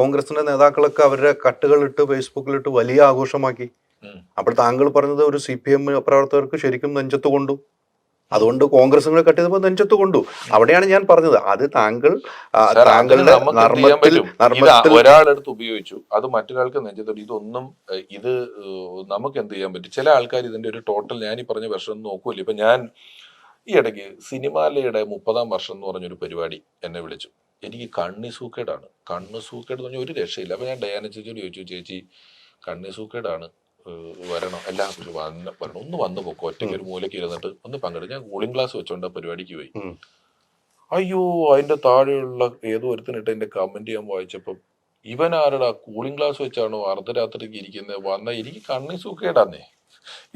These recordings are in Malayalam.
കോൺഗ്രസിന്റെ നേതാക്കളൊക്കെ അവരുടെ കട്ടുകളിട്ട് ഫേസ്ബുക്കിലിട്ട് വലിയ ആഘോഷമാക്കി. അപ്പോൾ താങ്കൾ പറഞ്ഞത് ഒരു സി പി എം പ്രവർത്തകർക്ക് ശരിക്കും നെഞ്ചത്ത് കൊണ്ടു. അതുകൊണ്ട് കോൺഗ്രസിനെ കട്ട് ചെയ്തപ്പോൾ നെഞ്ചത്ത് കൊണ്ടു. അവിടെയാണ് ഞാൻ പറഞ്ഞത്. അത് താങ്കൾ താങ്കളുടെ ഒരാളെടുത്ത് ഉപയോഗിച്ചു. അത് മറ്റൊരാൾക്ക് നെഞ്ചത്തോട് ഇതൊന്നും ഇത് നമുക്ക് എന്ത് ചെയ്യാൻ പറ്റും? ചില ആൾക്കാർ ഇതിന്റെ ഒരു ടോട്ടൽ ഞാൻ ഈ പറഞ്ഞ വർഷം നോക്കുമല്ലോ ഇപ്പൊ ഞാൻ ഈ ഇടയ്ക്ക് സിനിമാലയുടെ മുപ്പതാം വർഷം എന്ന് പറഞ്ഞൊരു പരിപാടി എന്നെ വിളിച്ചു. എനിക്ക് കണ്ണി സൂക്കേടാണ്. കണ്ണ് സൂക്കേട് എന്ന് പറഞ്ഞാൽ ഒരു രക്ഷയില്ല. അപ്പൊ ഞാൻ ഡയാന ചേച്ചിയോട് ചോദിച്ചു ചേച്ചി കണ്ണി സൂക്കേടാണ്. വരണം. എല്ലാം വന്ന് വരണം. ഒന്ന് വന്നു പോക്കോ. ഒറ്റയ്ക്ക് ഒരു മൂലയ്ക്ക് ഇരുന്നിട്ട് ഒന്ന് പങ്കെടുക്കും. ഞാൻ കൂളിംഗ് ഗ്ലാസ് വെച്ചോണ്ട് പരിപാടിക്ക് പോയി. അയ്യോ അതിന്റെ താഴെയുള്ള ഏതോ ഒരുത്തിനിട്ട് എന്റെ കമന്റ് ഞാൻ വായിച്ചപ്പോൾ ഇവൻ ആരടാ കൂളിംഗ് ഗ്ലാസ് വെച്ചാണോ അർദ്ധരാത്രിക്ക് ഇരിക്കുന്നത് വന്ന എനിക്ക് കണ്ണി സൂക്കേടാന്നേ.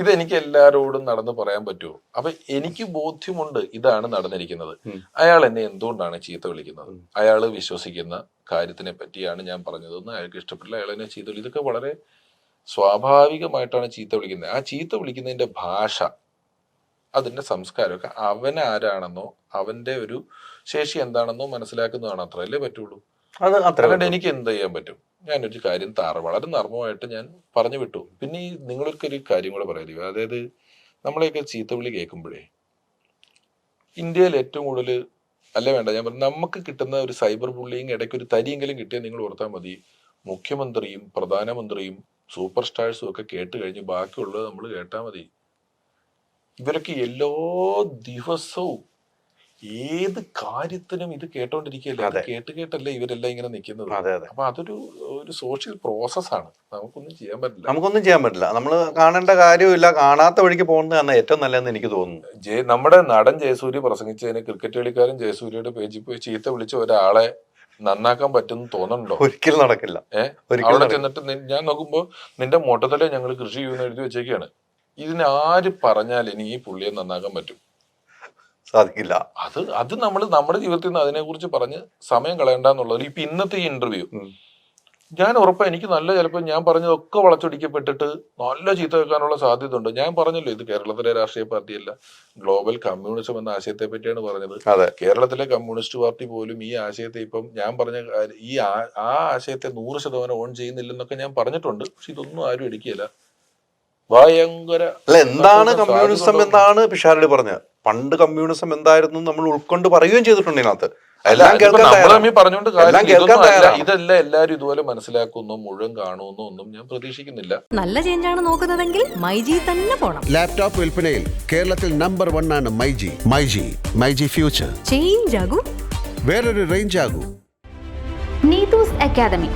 ഇതെനിക്ക് എല്ലാരോടും നടന്ന് പറയാൻ പറ്റുമോ അപ്പൊ എനിക്ക് ബോധ്യമുണ്ട് ഇതാണ് നടന്നിരിക്കുന്നത്. അയാൾ എന്നെ എന്തുകൊണ്ടാണ് ചീത്ത വിളിക്കുന്നത്? അയാൾ വിശ്വസിക്കുന്ന കാര്യത്തിനെ പറ്റിയാണ് ഞാൻ പറഞ്ഞതെന്ന് അയാൾക്ക് ഇഷ്ടപ്പെട്ടില്ല അയാൾ എന്നെ ചീത്ത ഇതൊക്കെ വളരെ സ്വാഭാവികമായിട്ടാണ് ചീത്ത വിളിക്കുന്നത്. ആ ചീത്ത വിളിക്കുന്നതിന്റെ ഭാഷ അതിന്റെ സംസ്കാരമൊക്കെ അവൻ ആരാണെന്നോ അവന്റെ ഒരു ശേഷി എന്താണെന്നോ മനസ്സിലാക്കുന്നതാണ് അത്രയല്ലേ പറ്റുള്ളൂ. അത് അത്ര അതുകൊണ്ട് എനിക്ക് എന്ത് ചെയ്യാൻ പറ്റും? ഞാനൊരു കാര്യം താറ വളരെ നർമ്മമായിട്ട് ഞാൻ പറഞ്ഞു വിട്ടു. പിന്നെ ഈ കാര്യം കൂടെ പറയുക അതായത് നമ്മളെയൊക്കെ ചീത്തവിളി കേൾക്കുമ്പോഴേ ഇന്ത്യയിൽ ഏറ്റവും കൂടുതൽ അല്ല വേണ്ട ഞാൻ പറഞ്ഞു നമുക്ക് കിട്ടുന്ന ഒരു സൈബർ ബുള്ളിങ് ഇടയ്ക്ക് ഒരു തരിയെങ്കിലും കിട്ടിയാൽ നിങ്ങൾ ഓർത്താൽ മതി. മുഖ്യമന്ത്രിയും പ്രധാനമന്ത്രിയും സൂപ്പർ സ്റ്റാർസും ഒക്കെ കേട്ട് കഴിഞ്ഞ് ബാക്കിയുള്ളത് നമ്മൾ കേട്ടാൽ മതി. ഇവരൊക്കെ എല്ലാ ദിവസവും ഏത് കാര്യത്തിനും ഇത് കേട്ടോണ്ടിരിക്കുകയല്ലേ? അത്. കേട്ട് കേട്ടല്ലേ ഇവരെല്ലാം ഇങ്ങനെ നിൽക്കുന്നത്? അപ്പൊ അതൊരു ഒരു സോഷ്യൽ പ്രോസസ്സാണ് നമുക്കൊന്നും ചെയ്യാൻ പറ്റില്ല. നമുക്കൊന്നും ചെയ്യാൻ പറ്റില്ല. നമ്മൾ കാണേണ്ട കാര്യമില്ല കാണാത്ത വഴിക്ക് പോകുന്നതാണ് ഏറ്റവും നല്ലതെന്ന് എനിക്ക് തോന്നുന്നു. ജയ നമ്മുടെ നടൻ ജയസൂര്യ പ്രസംഗിച്ചതിന് ക്രിക്കറ്റ് കളിക്കാരൻ ജയസൂര്യയുടെ പേജിൽ പോയി ചീത്ത വിളിച്ച ഒരാളെ നന്നാക്കാൻ പറ്റുമെന്ന് തോന്നുന്നുണ്ടോ? ഒരിക്കലും നടക്കില്ല. ഏഹ് ഒരിക്കലും അവിടെ ചെന്നിട്ട് ഞാൻ നോക്കുമ്പോ നിന്റെ മൊട്ടത്തിലെ ഞങ്ങൾ കൃഷി ചെയ്യുന്ന എഴുതി വെച്ചേക്കാണ്. ഇതിനാര് പറഞ്ഞാൽ ഇനി ഈ പുള്ളിയെ നന്നാക്കാൻ പറ്റും? സാധിക്കില്ല. അത് അത് നമ്മൾ നമ്മുടെ ജീവിതത്തിൽ നിന്ന് അതിനെ കുറിച്ച് പറഞ്ഞ് സമയം കളയണ്ടെന്നുള്ളത്. ഇപ്പൊ ഇന്നത്തെ ഈ ഇന്റർവ്യൂ ഞാൻ ഉറപ്പാ എനിക്ക് നല്ല ചിലപ്പോൾ ഞാൻ പറഞ്ഞതൊക്കെ വളച്ചൊടിക്കപ്പെട്ടിട്ട് നല്ല ചീത്ത വെക്കാനുള്ള സാധ്യത ഉണ്ട് ഞാൻ പറഞ്ഞല്ലോ ഇത് കേരളത്തിലെ രാഷ്ട്രീയ പാർട്ടിയല്ല. ഗ്ലോബൽ കമ്മ്യൂണിസം എന്ന ആശയത്തെ പറ്റിയാണ് പറഞ്ഞത്. അതെ. കേരളത്തിലെ കമ്മ്യൂണിസ്റ്റ് പാർട്ടി പോലും ഈ ആശയത്തെ ഇപ്പം ഞാൻ പറഞ്ഞ ഈ ആ- ആ ആശയത്തെ നൂറ് ശതമാനം ഓൺ ചെയ്യുന്നില്ലെന്നൊക്കെ ഞാൻ പറഞ്ഞിട്ടുണ്ട്. പക്ഷെ ഇതൊന്നും ആരും എടുക്കില്ല ഭയങ്കര അല്ല എന്താണ് കമ്മ്യൂണിസം എന്നാണ് പിഷാരടി പറഞ്ഞത്? പണ്ട് കമ്മ്യൂണിസം എന്തായിരുന്നു നമ്മൾ ഉൾക്കൊണ്ട് പറയുകയും ചെയ്തിട്ടുണ്ട് ഇതിനകത്ത്. അല്ല, എല്ലാം കേൾക്കാൻ. ഇതെല്ലാം എല്ലാരും ഇതുപോലെ മനസ്സിലാക്കുന്നു മുഴുവൻ കാണുമെന്നോ ഒന്നും ഞാൻ പ്രതീക്ഷിക്കുന്നില്ല. നല്ല ചേഞ്ച് ആണ് നോക്കുന്നതെങ്കിൽ മൈജി തന്നെ പോണം. ലാപ്ടോപ്പ് വിൽപ്പനയിൽ കേരളത്തിൽ നമ്പർ വൺ ആണ് myG. MyG myG future change ആകും. വേറൊരു range ആകൂ. Neethu's academy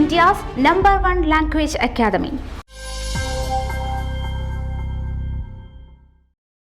India's number one language academy.